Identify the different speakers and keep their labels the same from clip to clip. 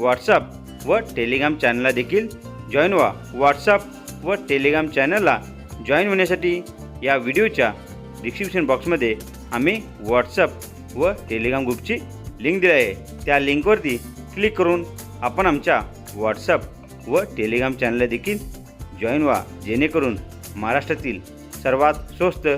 Speaker 1: WhatsApp व Telegram चॅनलला देखील जॉईन व्हा. व्हॉट्सअप व टेलिग्राम चॅनलला जॉईन होण्यासाठी या व्हिडिओच्या डिस्क्रिप्शन बॉक्समध्ये आम्ही व्हॉट्सअप व टेलिग्राम ग्रुपची लिंक दिली आहे. त्या लिंकवरती क्लिक करून आपण आमच्या व्हॉट्सअप व टेलिग्राम चॅनलला देखील जॉईन व्हा. जेणेकरून महाराष्ट्रातील सर्वात स्वस्त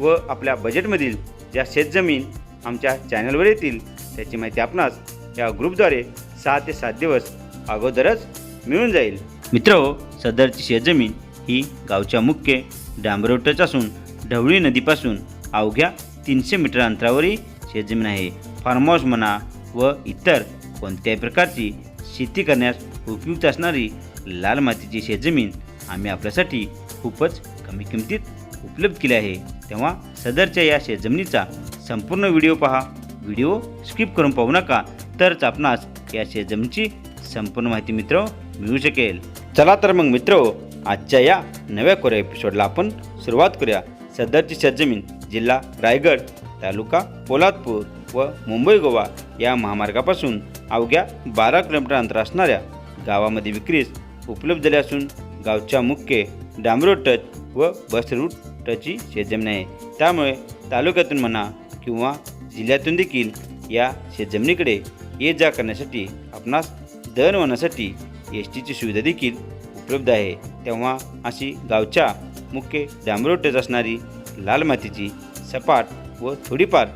Speaker 1: व आपल्या बजेटमधील ज्या शेतजमीन आमच्या चॅनलवर येतील त्याची माहिती आपणास या ग्रुपद्वारे सहा ते सात दिवस अगोदरच मिळून जाईल. मित्र हो, सदरची शेतजमीन ही गावच्या मुख्य डांबरोटच असून ढवळी नदीपासून अवघ्या तीनशे मीटर अंतरावरही शेतजमीन आहे. फार्म हाऊस म्हणा व इतर कोणत्याही प्रकारची शेती करण्यास उपयुक्त असणारी लाल मातीची शेतजमीन आम्ही आपल्यासाठी खूपच कमी किमतीत उपलब्ध केली आहे. तेव्हा सदरच्या या शेतजमिनीचा संपूर्ण व्हिडिओ पहा. व्हिडिओ स्किप करून पाहू नका. तरच आपणास या शेतजमिनीची संपूर्ण माहिती मित्र मिळू शकेल. चला तर मग मित्र आजच्या या नव्या कोऱ्या एपिसोडला आपण सुरुवात करूया. सदरची शेतजमीन जिल्हा रायगड तालुका पोलादपूर व मुंबई गोवा या महामार्गापासून अवघ्या बारा किलोमीटर अंतर असणाऱ्या गावामध्ये विक्रीस उपलब्ध झाली असून गावच्या मुख्य डांबरोड टच व बस रूट टचची शेतजमीन आहे. त्यामुळे तालुक्यातून म्हणा किंवा जिल्ह्यातून देखील या शेतजमिनीकडे ये जा करण्यासाठी आपणास दळणवळणासाठी एस टीची सुविधा देखील उपलब्ध आहे. तेव्हा अशी गावच्या मुख्य डांबरोटेच असणारी लाल मातीची सपाट व थोडीफार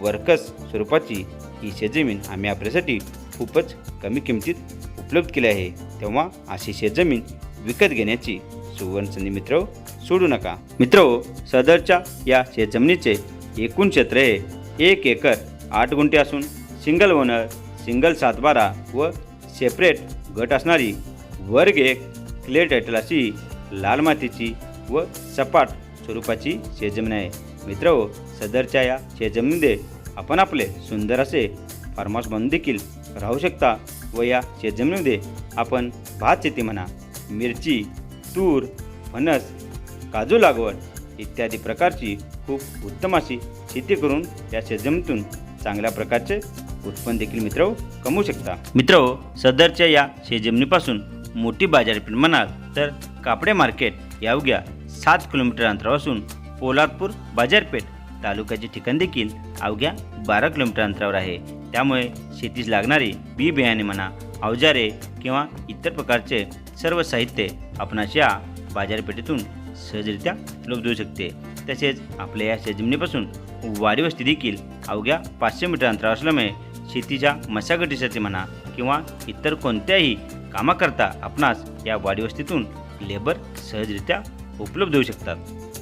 Speaker 1: वर्कस स्वरूपाची ही शेतजमीन आम्ही आपल्यासाठी खूपच कमी किमतीत उपलब्ध केली आहे. तेव्हा अशी शेतजमीन विकत घेण्याची सुवर्ण संधी मित्र सोडू नका. मित्र सदरच्या या शेतजमिनीचे एकूण क्षेत्र हे एक एकर आठ गुंठे असून सिंगल ओनर सिंगल सातबारा व सेपरेट गट असणारी वर्ग एक क्ले टायटल अशी लाल मातीची व सपाट स्वरूपाची शेतजमीन आहे. मित्र हो, सदरच्या या शेतजमिनीमध्ये आपण आपले सुंदर असे फार्महाऊस हाऊस देखील राहू शकता व या शेतजमिनीमध्ये आपण भात शेती म्हणा मिरची तूर फणस काजू लागवड इत्यादी प्रकारची खूप उत्तम अशी शेती करून या शेतजमिनीतून चांगल्या प्रकारचे उत्पन्न देखील मित्र कमवू शकता. मित्र सदरच्या या शेतजमिनीपासून मोठी बाजारपेठ म्हणाल तर कापडे मार्केट या अवघ्या सात किलोमीटर अंतरावर असून पोलादपूर बाजारपेठ तालुक्याचे ठिकाण देखील अवघ्या बारा किलोमीटर अंतरावर आहे. त्यामुळे शेतीस लागणारी बी बियाणे म्हणा अवजारे किंवा इतर प्रकारचे सर्व साहित्य आपणास या बाजारपेठेतून सहजरित्या उपलब्ध होऊ शकते. तसेच आपल्या या शेतजमिनीपासून वारी वस्ती देखील अवघ्या पाचशे मीटर अंतरावर असल्यामुळे शेतीच्या मशागतीसाठी म्हणा किंवा इतर कोणत्याही कामाकरता आपणास या वाडीवस्तीतून लेबर सहजरित्या उपलब्ध होऊ शकतात.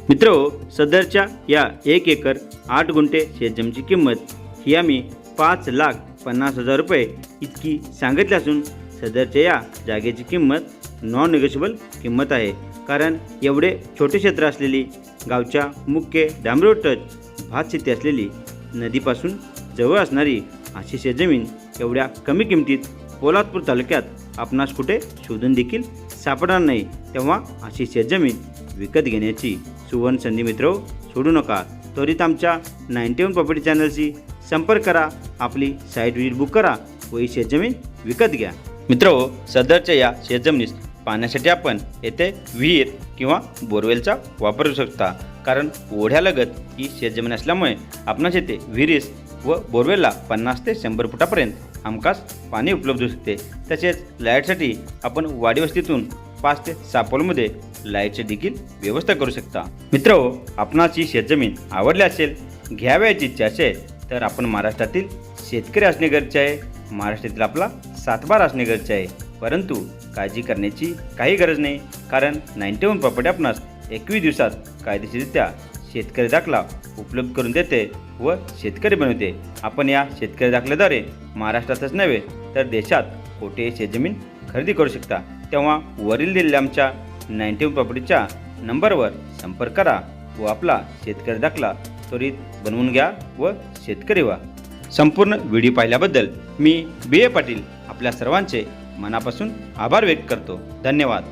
Speaker 1: मित्र सदरच्या या एक एकर आठ गुंठे शेतजमीची किंमत ही आम्ही पाच लाख पन्नास हजार रुपये इतकी सांगितली असून सदरच्या या जागेची किंमत नॉन निगोशिबल किंमत आहे. कारण एवढे छोटे क्षेत्र असलेली गावच्या मुख्य डांबरोटच भात शेती असलेली नदीपासून जवळ असणारी अशी शेतजमीन एवढ्या कमी किमतीत पोलादपूर तालुक्यात आपणास कुठे शोधून देखील सापडणार नाही. तेव्हा अशी शेतजमीन विकत घेण्याची सुवर्ण संधी मित्र सोडू नका. त्वरित आमच्या नाईन्टी वन प्रॉपर्टी चॅनलशी संपर्क करा. आपली साईट विजिट बुक करा व ही शेतजमीन विकत घ्या. मित्र सदरच्या या शेतजमिनीस पाण्यासाठी आपण येथे विहीर किंवा बोरवेलचा वापर करू शकता. कारण ओढ्यालगत ही शेतजमीन असल्यामुळे आपणास येथे विहिरीस व बोरवेलला पन्नास ते शंभर फुटापर्यंत हमखास पाणी उपलब्ध होऊ शकते. तसेच लाईटसाठी आपण वाडीवस्तीतून पाच ते सहा पोलमध्ये लाईटची देखील व्यवस्था करू शकता. मित्र हो, आपणास ही शेतजमीन आवडली असेल घ्यावयाची इच्छा असेल तर आपण महाराष्ट्रातील शेतकरी असणे गरजेचे आहे. महाराष्ट्रातील आपला सातबार असणे गरजेचे आहे. परंतु काळजी करण्याची काही गरज नाही कारण नाईन्टी वन प्रॉपर्टी आपणास एकवीस दिवसात कायदेशीररित्या शेतकरी दाखला उपलब्ध करून देते. व शेतकरी बनवते आपण या शेतकरी दाखल्याद्वारे महाराष्ट्रातच नव्हे तर देशात कोटी शेतजमीन खरेदी करू शकता. तेव्हा वरील दिलेल्या आमच्या नाईन्टी वन प्रॉपर्टीच्या नंबरवर संपर्क करा व आपला शेतकरी दाखला त्वरित बनवून घ्या व शेतकरी व्हा. संपूर्ण व्हिडिओ पाहिल्याबद्दल मी बी ए पाटील आपल्या सर्वांचे मनापासून आभार व्यक्त करतो. धन्यवाद.